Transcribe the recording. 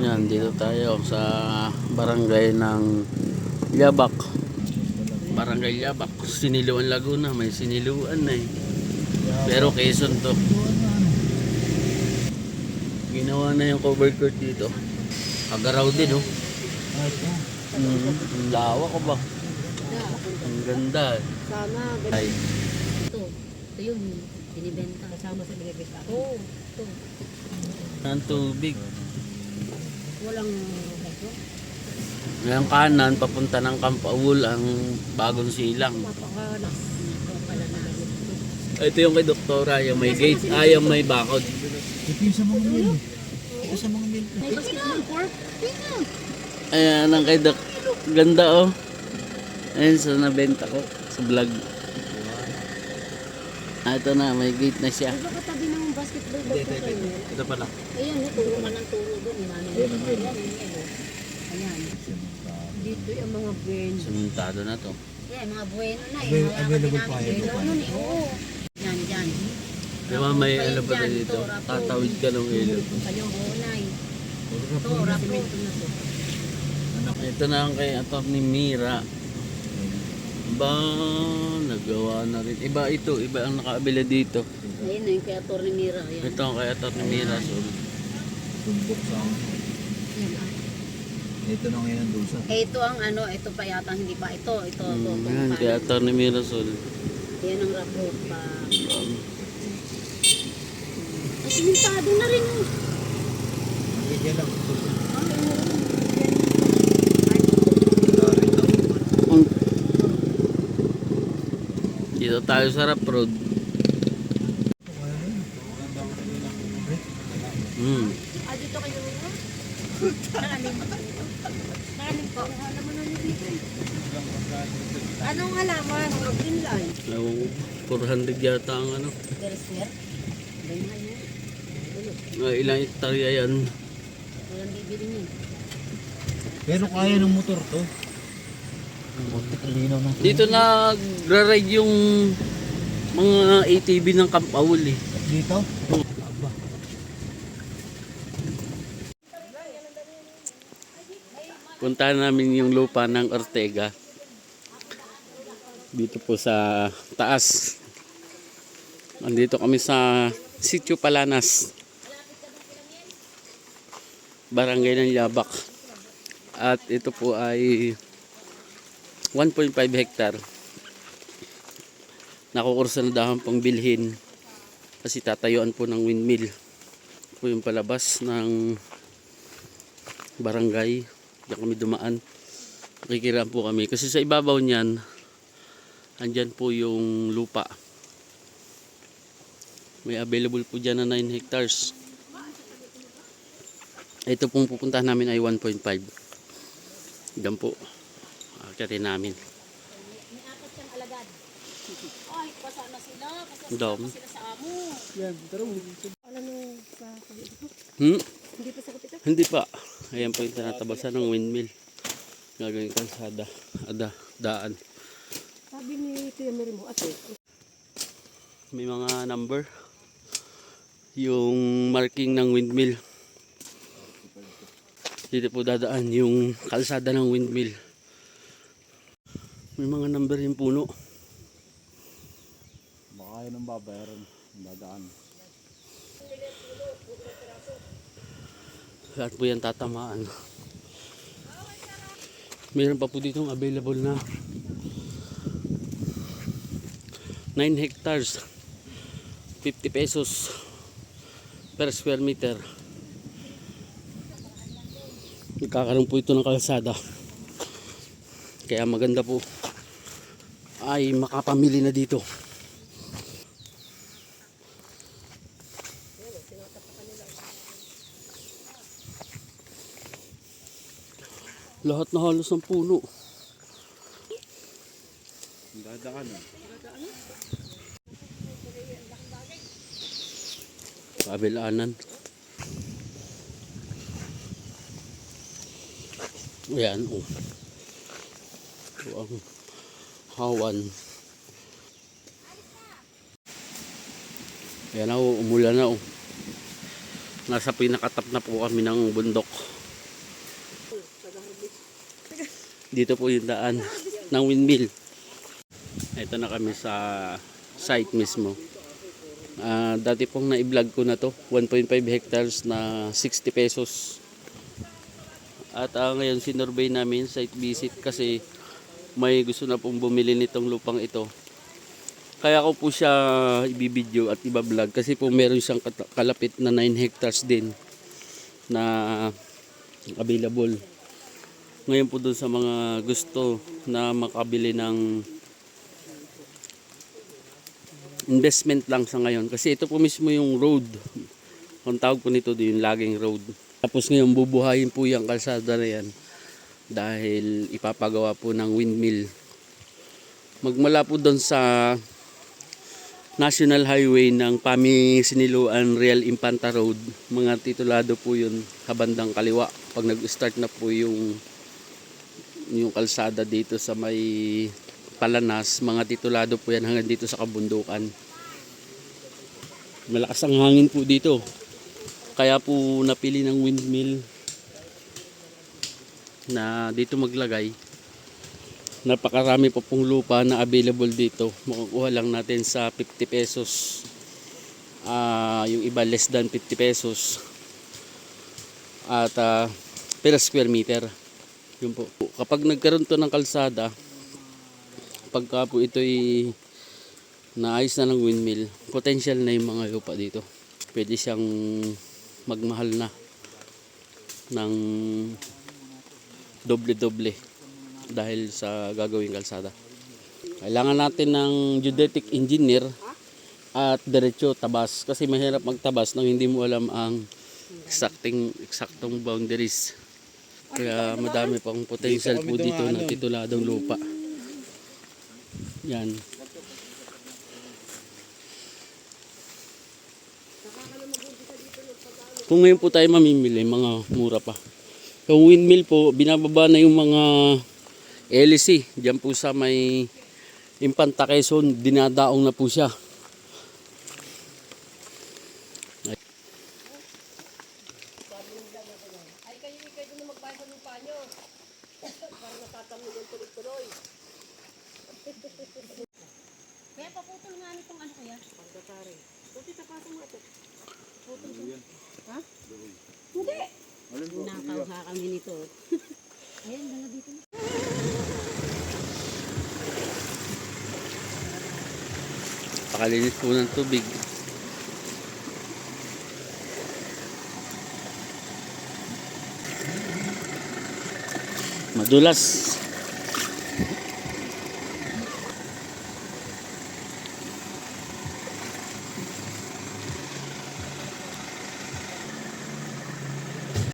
Yan, dito tayo sa barangay ng Yabak. Barangay Yabak. Siniluan Laguna. May siniluan na eh. Pero Quezon to. Ginawa na yung cover court dito. Agaraw din oh. Mm, ang lawa ko ba? Ang ganda. Sana, ganito. Ay, Ito, ito yun, binibenta. Kasama sa binibenta? Oo, ito. ang tubig. Walang ito. Ngayong kanan, papunta ng Kampaul ang bagong silang. Ito ito. Ito yung kay Doktora, yung may gate, ah, yung may bakod. Ito yung sa mga mil. Ito sa mga mil. Ayan, ang kay Dok. Ganda oh. Ayan, sa nabenta ko sa vlog. Ah, ito na, may gate na siya. Ano katabi ng basketball court na kayo? Ito pala. Ayan, eh, turo man ang turo doon. Ayan, ayan, ayan, ayan. Ayan. Dito yung mga bench. Sumentado na to. Yan, mga bueno na eh. Avail- Mga available pa bueno nun eh. Oo. Yan, yan. Diba may ano pa yan, dito? Tatawid ka ng ilog. Kanyang hunay. Puro Ito, rapor na to. Ito na ang kay Atty. Mira. Ba, nagawa na rin. Iba ito, iba ang nakaabila dito. Ayun na yung kay Atty. Mira. Ayan. Ito ang kay Atty. Mira. So, Tumbok sa Yan, ah. Ito na ngayon ang dusa. Eh, ito ang ano, ito pa yata hindi pa ito. Ito, ito. mm, ito, yan, pa. kay Atty. Mira Sol. Yan ang rapport pa. Um, Ay, simentado na rin. oh. Bigyan lang. Ay, oo. Wala rin daw. Um, Dito tayo sa Rap Road. Hmm. Ah, dito kayo na? Nakalim. Nakalim po. Alam mo na dito. Anong halaman? Mga green line. Ewan ko, 400 yata ang ano. Ulo. Uh, ilang hektarya yan. Walang bibili. Pero kaya ng motor to. Dito nagra-ride yung mga ATV ng Kampaul eh. Dito? Aba. Puntahan namin yung lupa ng Ortega. Dito po sa taas. Andito kami sa Sitio Palanas. Barangay ng Yabak. At ito po ay 1.5 hektar. Nakukursa na dahan pang bilhin kasi tatayuan po ng windmill. Po yung palabas ng barangay. Diyan kami dumaan. Nakikiraan po kami. Kasi sa ibabaw niyan, andyan po yung lupa. May available po dyan na 9 hectares. Ito pong pupuntahan namin ay 1.5. Diyan po. Akitin namin. May apat siyang alagad. Ay, pasa na sila. Pasa Dom. sila sa amo. Alam mo sa kapito? Hmm? Hindi pa sa kapito? Hindi pa. Ayan po yung tinatabasan ng windmill. Gagawin kalsada. Ada, daan. Sabi ni Tia Mary mo, ate, May mga number. Yung marking ng windmill. Dito po dadaan yung kalsada ng windmill. May mga number yung puno. Baka yun ang babayaran. Dadaan. Lahat po yan tatamaan. Meron pa po ditong available na 9 hectares 50 pesos per square meter. Nagkakaroon po ito ng kalsada. Kaya maganda po ay makapamili na dito. Lahat na halos ng puno. Dadaan ah. Kabilanan. Ayan, oh. Ito ang hawan. Ayan na, oh, na. Oh. Nasa pinakatap na po kami ng bundok. Dito po yung daan ng windmill. Ito na kami sa site mismo. Uh, dati pong na-vlog ko na to 1.5 hectares na 60 pesos at uh, ngayon sinurvey namin site visit kasi may gusto na pong bumili nitong lupang ito. Kaya ko po siya ibibideo at ibablog kasi po meron siyang kalapit na 9 hectares din na available. Ngayon po dun sa mga gusto na makabili ng investment lang sa ngayon kasi ito po mismo yung road. Ang tawag po nito yung laging road. Tapos ngayon bubuhayin po yung kalsada na yan dahil ipapagawa po ng windmill. Magmula po doon sa National Highway ng Pami Siniluan Real Impanta Road, mga titulado po yun kabandang kaliwa. Pag nag-start na po yung yung kalsada dito sa may Palanas, mga titulado po yan hanggang dito sa kabundukan. Malakas ang hangin po dito. Kaya po napili ng windmill na dito maglagay. Napakarami pa pong lupa na available dito. Makukuha lang natin sa 50 pesos. Ah, yung iba less than 50 pesos. At ah, per square meter. Yun po. Kapag nagkaroon to ng kalsada, pagka po ito'y naayos na ng windmill, potential na yung mga lupa dito. Pwede siyang magmahal na ng doble-doble dahil sa gagawing kalsada. Kailangan natin ng geodetic engineer at diretso tabas kasi mahirap magtabas nang hindi mo alam ang exacting eksaktong boundaries. Kaya madami pang potential po dito na tituladong lupa. Yan. Kung ngayon po tayo mamimili, mga mura pa. Yung windmill po, binababa na yung mga LC. Diyan po sa may Impanta Quezon, dinadaong na po siya. Sa. Kaya paputol nga nitong ano kaya? Pagkatari. Buti tapasan mo ito. Putol siya. Ha? Hindi. Nakaw ha kami nito. Ayan, dala dito. Pakalinis po ng tubig. Madulas.